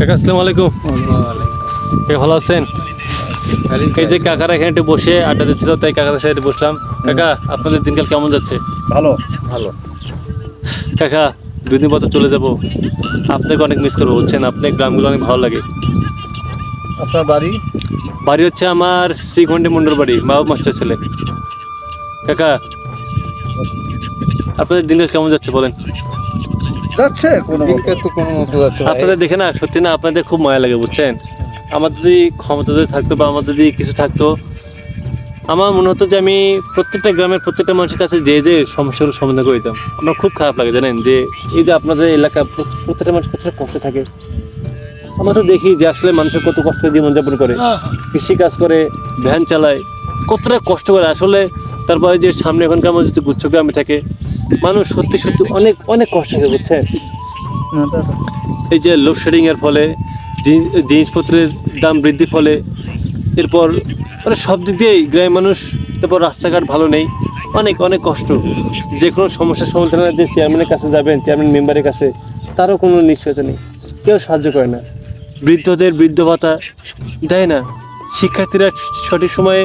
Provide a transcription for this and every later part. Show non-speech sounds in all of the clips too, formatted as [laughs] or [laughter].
কাকা আসসালামু আলাইকুম। কাকা ভালো আছেন? এই যে কাকারা এখানে একটু বসে আড্ডা দিচ্ছিল তাই কাকাদের সাথে বসলাম। কাকা আপনাদের দিনকাল কেমন যাচ্ছে? ভালো। ভালো। কাকা দুই দিন পর চলে যাব। আপনাকে অনেক মিস করব বুঝছেন? আপনার গ্রামগুলো অনেক ভালো লাগে। আপনার বাড়ি? বাড়ি হচ্ছে আমার শ্রীখণ্ডী মন্ডল বাড়ি মাহবুব মাস্টার ছেলে। কাকা আপনাদের দিনকাল কেমন যাচ্ছে বলেন? যাচ্ছে কোনো দিনকার তো কোনো মতো যাচ্ছে। আপনাদের দেখে না সত্যি না আপনাদের খুব মায়া লাগে বুঝছেন? আমার যদি ক্ষমতা যদি থাকতো বা আমার যদি কিছু থাকতো আমার মনে হতো যে আমি প্রত্যেকটা গ্রামের প্রত্যেকটা মানুষের কাছে যে যে সমস্যাগুলো সমাধান করে দিতাম। আমার খুব খারাপ লাগে জানেন? যে এই যে আপনাদের এলাকা প্রত- প্রত্যেকটা মানুষ কতটা কষ্ট থাকে। আমরা তো দেখি যে আসলে মানুষের কত কষ্ট জীবনযাপন করে। কৃষি কাজ করে ভ্যান চালায় কতটা কষ্ট করে। আসলে তারপরে যে সামনে এখনকার আমার যদি গুচ্ছ গ্রামে থাকে মানুষ সত্যি সত্যি অনেক অনেক কষ্ট থাকে বুঝছেন? এই যে লোডশেডিং এর ফলে জিনিসপত্রের দাম বৃদ্ধির ফলে, এরপর মানে সব দিক দিয়েই গ্রামের মানুষ, তারপর রাস্তাঘাট ভালো নেই, অনেক অনেক কষ্ট। যে কোনো সমস্যার সমাধানের যে চেয়ারম্যানের কাছে যাবেন চেয়ারম্যান মেম্বারের কাছে, তারও কোনো নিশ্চয়তা নেই। কেউ সাহায্য করে না। বৃদ্ধদের বৃদ্ধ ভাতা দেয় না। শিক্ষার্থীরা সঠিক সময়ে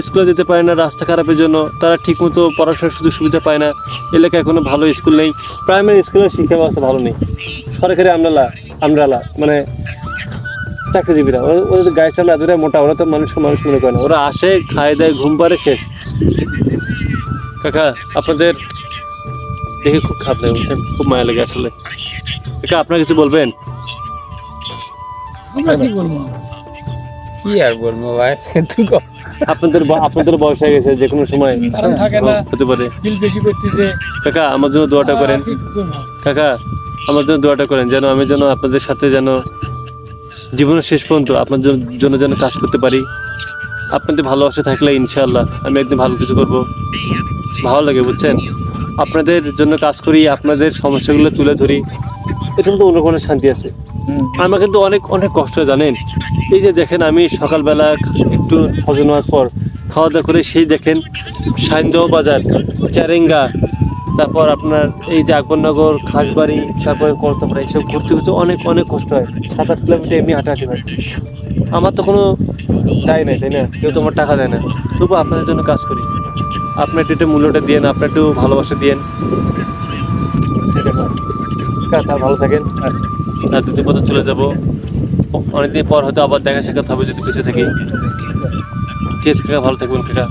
স্কুলে যেতে পারে না, রাস্তা খারাপের জন্য, তারা ঠিকমতো পড়াশোনার সুযোগ সুবিধা পায় না। এলাকায় কোনো ভালো স্কুল নেই। প্রাইমারি স্কুলের শিক্ষা ব্যবস্থা ভালো নেই। সরকারি আমরালা আমরালা মানে চাকরিজীবীরা ওদের গায়ে চালা এতটা মোটা, ওরা তো মানুষকে মানুষ মনে করে না। ওরা আসে, খায় দেয়, ঘুম পারে শেষ। কাকা, আপনাদের দেখে খুব খারাপ লাগে, বুঝছেন? খুব মায়া লাগে আসলে। কাকা, আপনার কিছু বলবেন? আমরা কি বলব? কি আর বলব ভাই? [laughs] তুই। আপনাদের আপনাদের বয়স হয়ে গেছে যে কোনো সময় হতে পারে। কাকা আমার জন্য দোয়াটা করেন। কাকা আমার জন্য দোয়াটা করেন যেন আমি যেন আপনাদের সাথে যেন জীবনের শেষ পর্যন্ত আপনার জন্য যেন কাজ করতে পারি। আপনাদের ভালোবাসা থাকলে ইনশাআল্লাহ আমি একদিন ভালো কিছু করব। ভালো লাগে বুঝছেন? আপনাদের জন্য কাজ করি আপনাদের সমস্যাগুলো তুলে ধরি। এটা কিন্তু অন্য কোনো শান্তি আছে? আমার কিন্তু অনেক অনেক কষ্ট জানেন? এই যে দেখেন, আমি সকালবেলা একটু হজর নামাজ পর খাওয়া দাওয়া করে সেই দেখেন, সাইন্দহ বাজার, চ্যারেঙ্গা, তারপর আপনার এই যে আকবরনগর, খাসবাড়ি, তারপরে কর্তপাড়া এইসব ঘুরতে ঘুরতে অনেক অনেক কষ্ট হয়। সাত আট কিলোমিটার এমনি হাঁটাহাঁটি হয়। আমার তো কোনো দায় নাই, তাই না? কেউ তোমার টাকা দেয় না। তবু আপনাদের জন্য কাজ করি। আপনার একটু মূল্যটা দিয়েন, আপনার একটু ভালোবাসা দিয়েন। তার ভালো থাকেন। আচ্ছা। আর দুদিন পথে চলে যাব। অনেকদিন পর হয়তো আবার দেখা সাক্ষাৎ হবে যদি বেঁচে থাকি। ঠিক আছে কাকা ভালো থাকবেন কাকা।